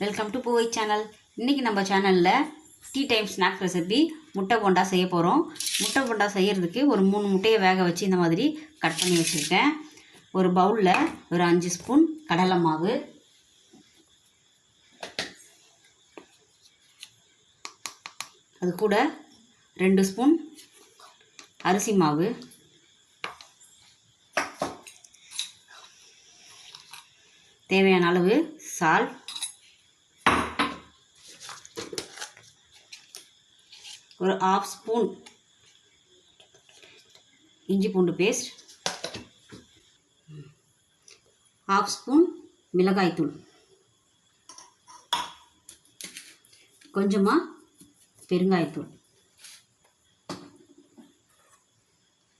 Welcome to பூவை channel இன்றைக்கி நம்ம சேனலில் டீ டைம் ஸ்நாக்ஸ் ரெசிபி முட்டை போண்டா செய்ய போகிறோம் முட்டை போண்டா செய்கிறதுக்கு ஒரு மூணு முட்டையை வேக வச்சு இந்த மாதிரி கட் பண்ணி வச்சுருக்கேன். ஒரு பவுலில் ஒரு அஞ்சு ஸ்பூன் கடலை மாவு. அது கூட ரெண்டு ஸ்பூன் அரிசி மாவு. தேவையான அளவு சால் ஒரு ஆஃப் ஸ்பூன் இஞ்சி பூண்டு பேஸ்ட் ஆஃப் ஸ்பூன் மிளகாய்த்தூள் கொஞ்சமாக பெருங்காயத்தூள்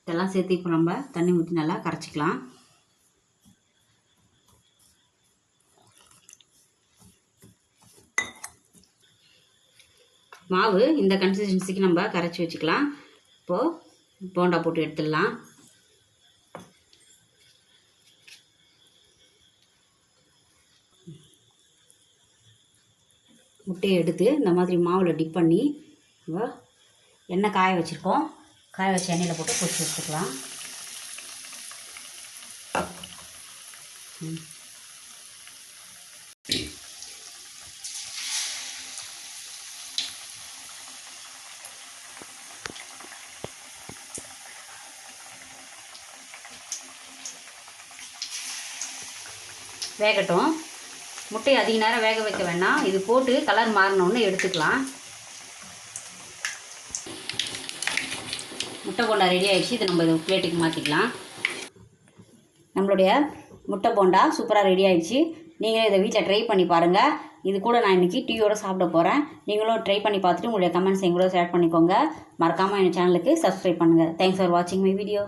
இதெல்லாம் சேர்த்து இப்போ நம்ம தண்ணி ஊற்றி நல்லா கரைச்சிக்கலாம். மாவு இந்த கன்சிஸ்டன்சிக்கு நம்ம கரைச்சி வச்சுக்கலாம். இப்போது போண்டா போட்டு எடுத்துடலாம். முட்டையை எடுத்து இந்த மாதிரி மாவில் டிப் பண்ணி நம்ம எண்ணெய் காய வச்சுருக்கோம். காய வச்ச எண்ணெயில் போட்டு பொரிச்சு எடுத்துக்கலாம். ம். வேகட்டும். முட்டையை அதிக நேரம் வேக வைக்க வேணாம் இது போட்டு கலர் மாறினோன்னு எடுத்துக்கலாம். முட்டை போண்டா ரெடி ஆகிடுச்சு இதை நம்ம இதை பிளேட்டுக்கு மாற்றிக்கலாம் நம்மளுடைய முட்டை போண்டா சூப்பராக ரெடி ஆகிடுச்சு நீங்களும் இதை வீட்டில் ட்ரை பண்ணி பாருங்கள் இது கூட நான் இன்றைக்கி டீயோடு சாப்பிட போகிறேன் நீங்களும் ட்ரை பண்ணி பார்த்துட்டு உங்களுடைய கமெண்ட்ஸ் எங்களோட கூட ஷேர் பண்ணிக்கோங்க. மறக்காமல் என் சேனலுக்கு சப்ஸ்கிரைப் பண்ணுங்கள் தேங்க்ஸ் ஃபார் வாட்சிங் மை வீடியோ